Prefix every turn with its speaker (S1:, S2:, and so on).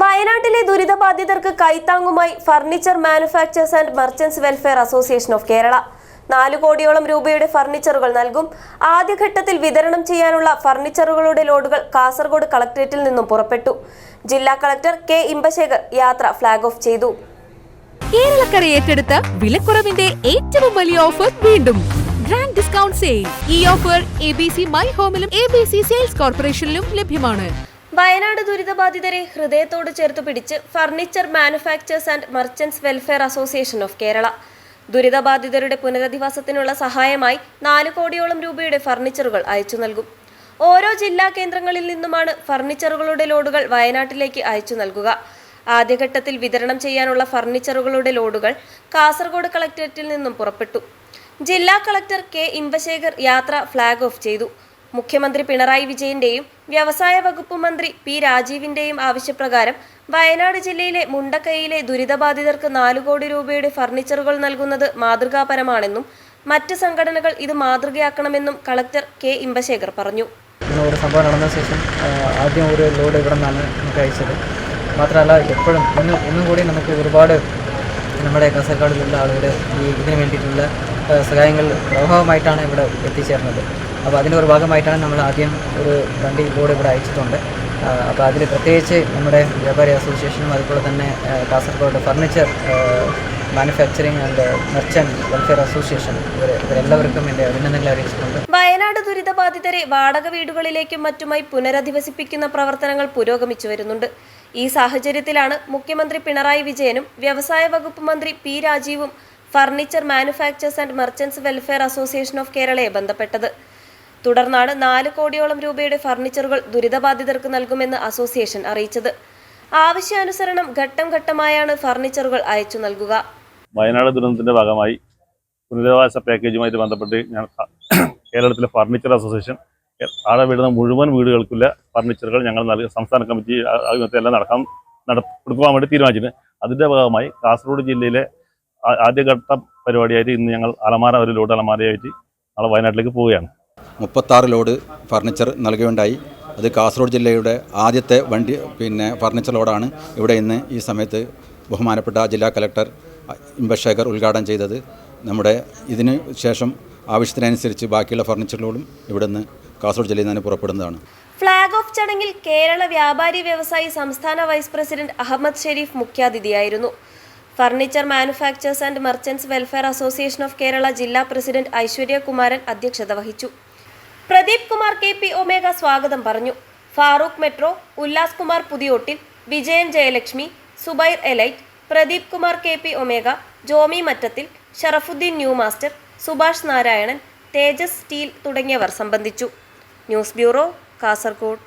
S1: വയനാട്ടിലെ ദുരിതബാധിതർക്ക് കൈത്താങ്ങുമായി furniture manufacturers and merchants welfare association of Kerala. നാല് കോടിയോളം രൂപയുടെ ഫർണിച്ചറുകൾ നൽകും. ആദ്യഘട്ടത്തിൽ വിതരണം ചെയ്യാനുള്ള ഫർണിച്ചറുകളുടെ ലോഡുകൾ കാസർഗോഡ് കളക്ടറേറ്റിൽ നിന്നും പുറപ്പെട്ടു. ജില്ലാ കളക്ടർ കെ ഇമ്പശേഖർ യാത്ര ഫ്ളാഗ് ഓഫ് ചെയ്തു.
S2: കേരളക്കര ഏറ്റെടുത്ത വിലക്കുറവിന്റെ ഏറ്റവും വലിയ ഓഫർ വീണ്ടും. Grand discount sale. ഈ offer A B C my ഹോമിലും A B C sales കോർപ്പറേഷനിലും ലഭ്യമാണ്.
S1: വയനാട് ദുരിതബാധിതരെ ഹൃദയത്തോട് ചേർത്ത് പിടിച്ച് furniture manufacturers and merchants welfare association of Kerala. ദുരിതബാധിതരുടെ പുനരധിവാസത്തിനുള്ള സഹായമായി നാല് കോടിയോളം രൂപയുടെ ഫർണിച്ചറുകൾ അയച്ചു നൽകും. ഓരോ ജില്ലാ കേന്ദ്രങ്ങളിൽ നിന്നുമാണ് ഫർണിച്ചറുകളുടെ ലോഡുകൾ വയനാട്ടിലേക്ക് അയച്ചു നൽകുക. ആദ്യഘട്ടത്തിൽ വിതരണം ചെയ്യാനുള്ള ഫർണിച്ചറുകളുടെ ലോഡുകൾ കാസർഗോഡ് കളക്ടറേറ്റിൽ നിന്നും പുറപ്പെട്ടു. ജില്ലാ കളക്ടർ കെ. ഇമ്പശേഖർ യാത്ര ഫ്ളാഗ് ഓഫ് ചെയ്തു. മുഖ്യമന്ത്രി പിണറായി വിജയന്റെയും വ്യവസായ വകുപ്പ് മന്ത്രി പി രാജീവിന്റെയും ആവശ്യപ്രകാരം വയനാട് ജില്ലയിലെ മുണ്ടക്കൈയിലെ ദുരിതബാധിതർക്ക് നാലു കോടി രൂപയുടെ ഫർണിച്ചറുകൾ നൽകുന്നത് മാതൃകാപരമാണെന്നും മറ്റ് സംഘടനകൾ ഇത് മാതൃകയാക്കണമെന്നും കളക്ടർ കെ ഇമ്പശേഖർ പറഞ്ഞു.
S3: ഒരു സംഭവം നടന്ന ശേഷം ആദ്യം ഒരു ലോഡ് ഇവിടെ നിന്നാണ് നമുക്ക് അയച്ചത്. മാത്രമല്ല എപ്പോഴും ഇന്ന് ഇന്നും കൂടി നമുക്ക് ഒരുപാട് നമ്മുടെ കാസർഗോഡിലുള്ള ആളുകൾ ഈ ഇതിന് വേണ്ടിയിട്ടുള്ള സഹായങ്ങൾ പ്രവാഹമായിട്ടാണ് ഇവിടെ എത്തിച്ചേർന്നത്. അപ്പോൾ അതിന്റെ ഒരു ഭാഗമായിട്ടാണ് നമ്മൾ ആദ്യം ഒരു വണ്ടി ബോർഡ് ഇവിടെ അയച്ചിട്ടുണ്ട്. അപ്പോൾ അതിൽ പ്രത്യേകിച്ച് നമ്മുടെ വ്യാപാരി അസോസിയേഷനും അതുപോലെ തന്നെ Kasaragod furniture manufacturing and merchant welfare association ഇവരെല്ലാവർക്കും എന്റെ അഭിനന്ദനങ്ങൾ അറിയിച്ചിട്ടുണ്ട്.
S1: വയനാട് ദുരിതബാധിതരെ വാടക വീടുകളിലേക്കും മറ്റുമായി പുനരധിവസിപ്പിക്കുന്ന പ്രവർത്തനങ്ങൾ പുരോഗമിച്ചു വരുന്നുണ്ട്. ഈ സാഹചര്യത്തിലാണ് മുഖ്യമന്ത്രി പിണറായി വിജയനും വ്യവസായ വകുപ്പ് മന്ത്രി P രാജീവും furniture manufacturers and merchants welfare association of കേരളയെ ബന്ധപ്പെട്ടത്. തുടർന്നാണ് നാല് കോടിയോളം രൂപയുടെ ഫർണിച്ചറുകൾ ദുരിതബാധിതർക്ക് നൽകുമെന്ന് അസോസിയേഷൻ അറിയിച്ചത്. ആവശ്യാനുസരണം ഘട്ടം ഘട്ടമായാണ് ഫർണിച്ചറുകൾ അയച്ചു നൽകുക.
S4: വയനാട് ദുരന്തത്തിന്റെ ഭാഗമായി പുനരധിവാസ പാക്കേജുമായി ബന്ധപ്പെട്ട് ഞാൻ കേരളത്തിലെ ഫർണിച്ചർ അസോസിയേഷൻ ആടെ വീടുന്ന മുഴുവൻ വീടുകൾക്കുള്ള ഫർണിച്ചറുകൾ ഞങ്ങൾ നൽകി സംസ്ഥാന കമ്മിറ്റി എല്ലാം നടക്കാൻ നടപ്പെടുത്തുവാൻ വേണ്ടി തീരുമാനിച്ചിട്ടുണ്ട്. അതിന്റെ ഭാഗമായി കാസർഗോഡ് ജില്ലയിലെ ആദ്യഘട്ട പരിപാടിയായിട്ട് ഇന്ന് ഞങ്ങൾ അലമാര ഒരു ലോഡ് അലമാരയായിട്ട് നാളെ വയനാട്ടിലേക്ക് പോവുകയാണ്.
S5: മുപ്പത്താറ് ലോഡ് ഫർണിച്ചർ നൽകുകയുണ്ടായി. അത് കാസർഗോഡ് ജില്ലയുടെ ആദ്യത്തെ വണ്ടി പിന്നെ ഫർണിച്ചർ ലോഡാണ് ഇവിടെ ഇന്ന് ഈ സമയത്ത് ബഹുമാനപ്പെട്ട ജില്ലാ കലക്ടർ ഇമ്പശേഖർ ഉദ്ഘാടനം ചെയ്തത്. നമ്മുടെ ഇതിന് ശേഷം ആവശ്യത്തിനനുസരിച്ച് ബാക്കിയുള്ള ഫർണിച്ചറുകളും ലോഡും ഇവിടെ നിന്ന് കാസർഗോഡ് ജില്ലയിൽ നിന്ന് പുറപ്പെടുന്നതാണ്.
S1: ഫ്ളാഗ് ഓഫ് ചടങ്ങിൽ കേരള വ്യാപാരി വ്യവസായി സംസ്ഥാന vice president Ahmed Sharif മുഖ്യാതിഥിയായിരുന്നു. Furniture manufacturers and merchants welfare association of Kerala ജില്ലാ പ്രസിഡന്റ് ഐശ്വര്യകുമാരൻ അധ്യക്ഷത വഹിച്ചു. Pradeep Kumar K P Omega സ്വാഗതം പറഞ്ഞു. Farooq Metro Ullas Kumar Puthiyottil Vijayan Jayalakshmi Zubair Elite Pradeep Kumar K P Omega Jomy Mattathil Sharafuddin New Master Subhash Narayanan Tejas Steel തുടങ്ങിയവർ സംബന്ധിച്ചു. News bureau Kasaragod.